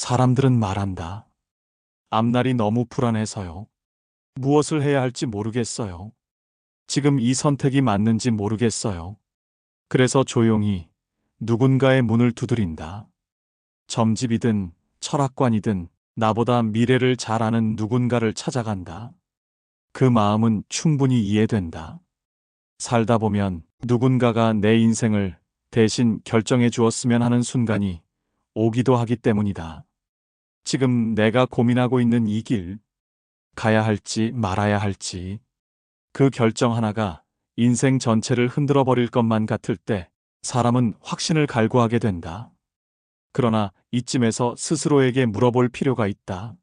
사람들은 말한다. 앞날이 너무 불안해서요. 무엇을 해야 할지 모르겠어요. 지금 이 선택이 맞는지 모르겠어요. 그래서 조용히 누군가의 문을 두드린다. 점집이든 철학관이든 나보다 미래를 잘 아는 누군가를 찾아간다. 그 마음은 충분히 이해된다. 살다 보면 누군가가 내 인생을 대신 결정해 주었으면 하는 순간이 오기도 하기 때문이다. 지금 내가 고민하고 있는 이 길, 가야 할지 말아야 할지, 그 결정 하나가 인생 전체를 흔들어 버릴 것만 같을 때 사람은 확신을 갈구하게 된다. 그러나 이쯤에서 스스로에게 물어볼 필요가 있다.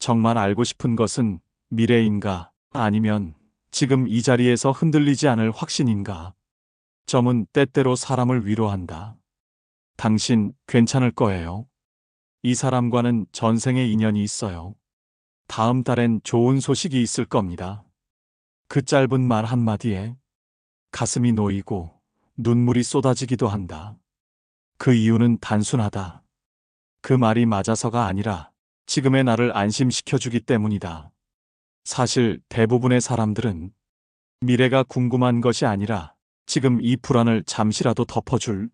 정말 알고 싶은 것은 미래인가 아니면 지금 이 자리에서 흔들리지 않을 확신인가? 점은 때때로 사람을 위로한다. 당신 괜찮을 거예요. 이 사람과는 전생의 인연이 있어요. 다음 달엔 좋은 소식이 있을 겁니다. 그 짧은 말 한마디에 가슴이 놓이고 눈물이 쏟아지기도 한다. 그 이유는 단순하다. 그 말이 맞아서가 아니라 지금의 나를 안심시켜주기 때문이다. 사실 대부분의 사람들은 미래가 궁금한 것이 아니라 지금 이 불안을 잠시라도 덮어줄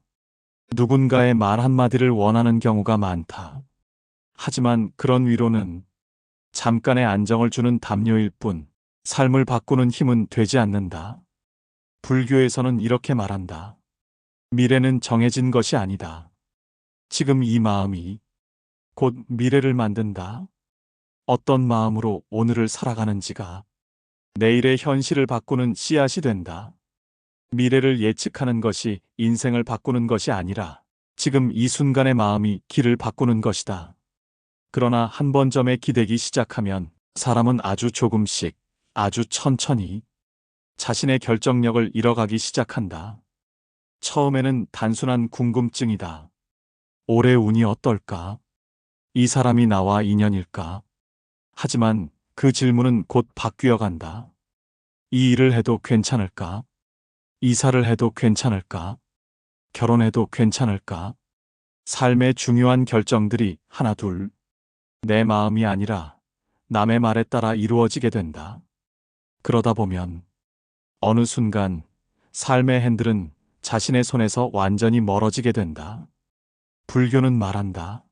누군가의 말 한마디를 원하는 경우가 많다. 하지만 그런 위로는 잠깐의 안정을 주는 담요일 뿐 삶을 바꾸는 힘은 되지 않는다. 불교에서는 이렇게 말한다. 미래는 정해진 것이 아니다. 지금 이 마음이 곧 미래를 만든다. 어떤 마음으로 오늘을 살아가는지가 내일의 현실을 바꾸는 씨앗이 된다. 미래를 예측하는 것이 인생을 바꾸는 것이 아니라 지금 이 순간의 마음이 길을 바꾸는 것이다. 그러나 한 번 점에 기대기 시작하면 사람은 아주 조금씩, 아주 천천히 자신의 결정력을 잃어가기 시작한다. 처음에는 단순한 궁금증이다. 올해 운이 어떨까? 이 사람이 나와 인연일까? 하지만 그 질문은 곧 바뀌어 간다. 이 일을 해도 괜찮을까? 이사를 해도 괜찮을까? 결혼해도 괜찮을까? 삶의 중요한 결정들이 하나 둘. 내 마음이 아니라 남의 말에 따라 이루어지게 된다. 그러다 보면 어느 순간 삶의 핸들은 자신의 손에서 완전히 멀어지게 된다. 불교는 말한다.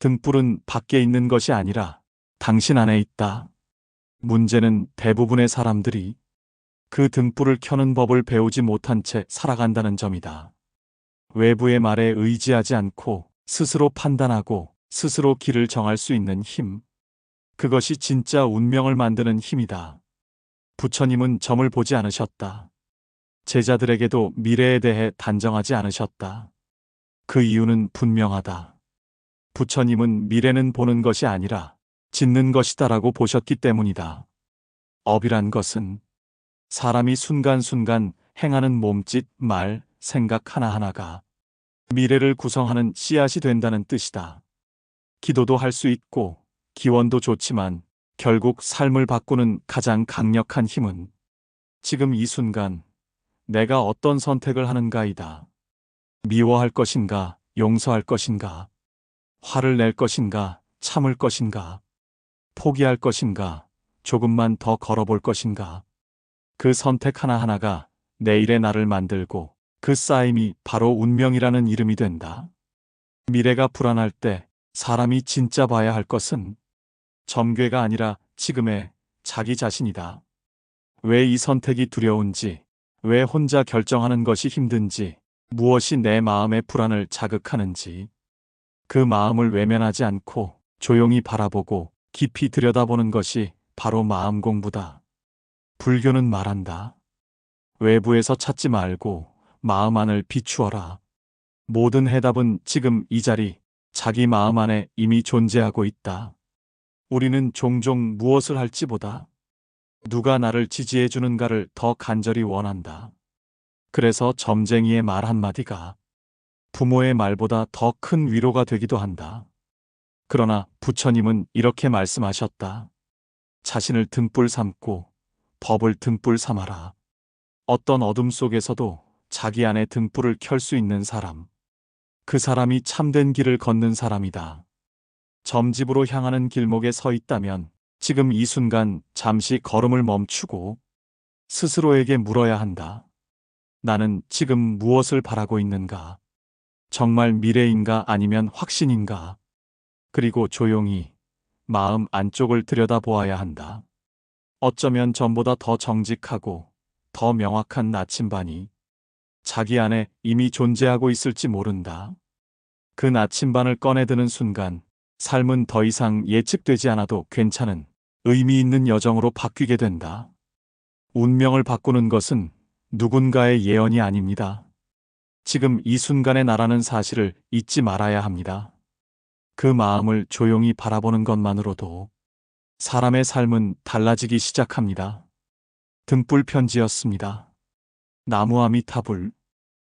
등불은 밖에 있는 것이 아니라 당신 안에 있다. 문제는 대부분의 사람들이 그 등불을 켜는 법을 배우지 못한 채 살아간다는 점이다. 외부의 말에 의지하지 않고 스스로 판단하고 스스로 길을 정할 수 있는 힘. 그것이 진짜 운명을 만드는 힘이다. 부처님은 점을 보지 않으셨다. 제자들에게도 미래에 대해 단정하지 않으셨다. 그 이유는 분명하다. 부처님은 미래는 보는 것이 아니라 짓는 것이다라고 보셨기 때문이다. 업이란 것은 사람이 순간순간 행하는 몸짓, 말, 생각 하나하나가 미래를 구성하는 씨앗이 된다는 뜻이다. 기도도 할 수 있고 기원도 좋지만 결국 삶을 바꾸는 가장 강력한 힘은 지금 이 순간 내가 어떤 선택을 하는가이다. 미워할 것인가, 용서할 것인가, 화를 낼 것인가, 참을 것인가, 포기할 것인가, 조금만 더 걸어볼 것인가. 그 선택 하나하나가 내일의 나를 만들고 그 쌓임이 바로 운명이라는 이름이 된다. 미래가 불안할 때 사람이 진짜 봐야 할 것은 점괘가 아니라 지금의 자기 자신이다. 왜 이 선택이 두려운지, 왜 혼자 결정하는 것이 힘든지, 무엇이 내 마음의 불안을 자극하는지, 그 마음을 외면하지 않고 조용히 바라보고 깊이 들여다보는 것이 바로 마음 공부다. 불교는 말한다. 외부에서 찾지 말고 마음 안을 비추어라. 모든 해답은 지금 이 자리, 자기 마음 안에 이미 존재하고 있다. 우리는 종종 무엇을 할지보다 누가 나를 지지해 주는가를 더 간절히 원한다. 그래서 점쟁이의 말 한마디가 부모의 말보다 더 큰 위로가 되기도 한다. 그러나 부처님은 이렇게 말씀하셨다. 자신을 등불 삼고 법을 등불 삼아라. 어떤 어둠 속에서도 자기 안에 등불을 켤 수 있는 사람. 그 사람이 참된 길을 걷는 사람이다. 점집으로 향하는 길목에 서 있다면 지금 이 순간 잠시 걸음을 멈추고 스스로에게 물어야 한다. 나는 지금 무엇을 바라고 있는가? 정말 미래인가 아니면 확신인가? 그리고 조용히 마음 안쪽을 들여다보아야 한다. 어쩌면 전보다 더 정직하고 더 명확한 나침반이 자기 안에 이미 존재하고 있을지 모른다. 그 나침반을 꺼내드는 순간 삶은 더 이상 예측되지 않아도 괜찮은 의미 있는 여정으로 바뀌게 된다. 운명을 바꾸는 것은 누군가의 예언이 아닙니다. 지금 이 순간의 나라는 사실을 잊지 말아야 합니다. 그 마음을 조용히 바라보는 것만으로도 사람의 삶은 달라지기 시작합니다. 등불 편지였습니다. 나무아미 타불